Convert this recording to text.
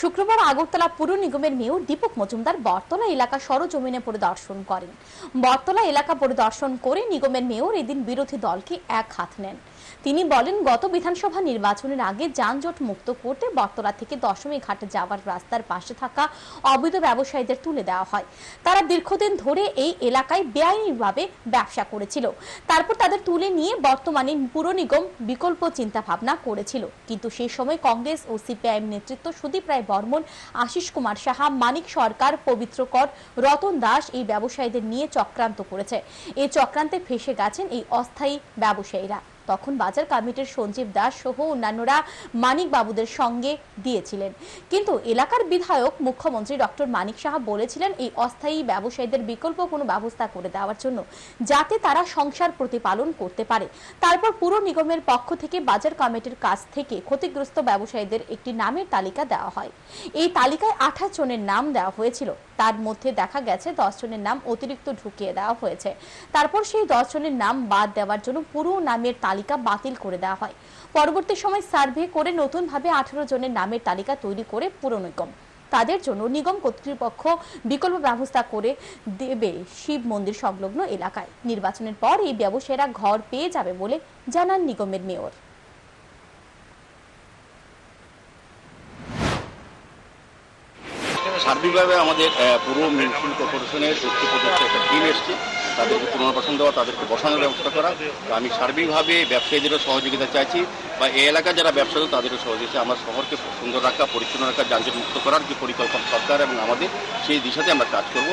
শুক্রবার আগরতলা পুর নিগমের মেয়র দীপক মজুমদার বটতলা এলাকা সরজমিনে পরিদর্শন করেন। বটতলা এলাকা পরিদর্শন করে নিগমের মেয়র এদিন বিরোধী দলকে এক হাত নেন। তিনি বলেন, গত বিধানসভা নির্বাচনের আগে যানজট মুক্ত করতে বটতলা থেকে দশমী ঘাটে যাওয়ার রাস্তার পাশে থাকা অবৈধ ব্যবসায়ীদের তুলে দেওয়া হয়। তারা দীর্ঘদিন ধরে এই এলাকায় বেআইনিভাবে ব্যবসা করেছিল। তারপর তাদের তুলে নিয়ে বর্তমানে পুর নিগম বিকল্প চিন্তা ভাবনা করেছিল। কিন্তু সেই সময় কংগ্রেস ও সিপিআইএম নেতৃত্ব সুদীপ রায় বর্মন, আশিস কুমার সাহা, মানিক সরকার, পবিত্র কর, রতন দাস এই ব্যবসায়ীদের নিয়ে চক্রান্ত করেছে। এই চক্রান্তে ফেসে গেছেন এই অস্থায়ী ব্যবসায়ীরা। তখন বাজার কমিটির সঞ্জীব দাস সহ অন্যান্যরা মানিক বাবুদের সঙ্গে দিয়েছিলেন। কিন্তু এলাকার বিধায়ক মুখ্যমন্ত্রী ডক্টর মানিক সাহা বলেছিলেন, এই অস্থায়ী ব্যবসায়ীদের বিকল্প কোনো ব্যবস্থা করে দেওয়ার জন্য, যাতে তারা সংসার প্রতিপালন করতে পারে। তারপর পুর নিগমের পক্ষ থেকে বাজার কমিটির কাছ থেকে ক্ষতিগ্রস্ত ব্যবসায়ীদের একটি নামের তালিকা দেওয়া হয়। এই তালিকায় আঠাশ জনের নাম দেওয়া হয়েছিল। তার মধ্যে দেখা গেছে দশ জনের নাম অতিরিক্ত ঢুকিয়ে দেওয়া হয়েছে। তারপর সেই দশ জনের নাম বাদ দেওয়ার জন্য পুরো নামের তালিকা বাতিল করে দেওয়া হয়। পরবর্তী সময় সার্ভে করে নতুনভাবে আঠারো জনের নামের তালিকা তৈরি করে পুর নিগম। তাদের জন্য নিগম কর্তৃপক্ষ বিকল্প ব্যবস্থা করে দেবে শিব মন্দির সংলগ্ন এলাকায়। নির্বাচনের পর এই ব্যবসায়ীরা ঘর পেয়ে যাবে বলে জানান নিগমের মেয়র। সার্বিকভাবে আমাদের পুরো মিউনিসিপ্যাল কর্পোরেশনের উচ্চপদস্থ একটা টিম এসছে। তাদেরকে পুনর্বাসন দেওয়া, তাদেরকে বসানোর ব্যবস্থা করা। তো আমি সার্বিকভাবে ব্যবসায়ীদেরও সহযোগিতা চাইছি বা এই এলাকার যারা ব্যবসায়ী তাদেরও সহযোগিতা আমার শহরকে সুন্দর রাখা, পরিচ্ছন্ন রাখা, যানজট মুক্ত করার যে পরিকল্পনা সরকার এবং আমাদের, সেই দিশাতে আমরা কাজ করব।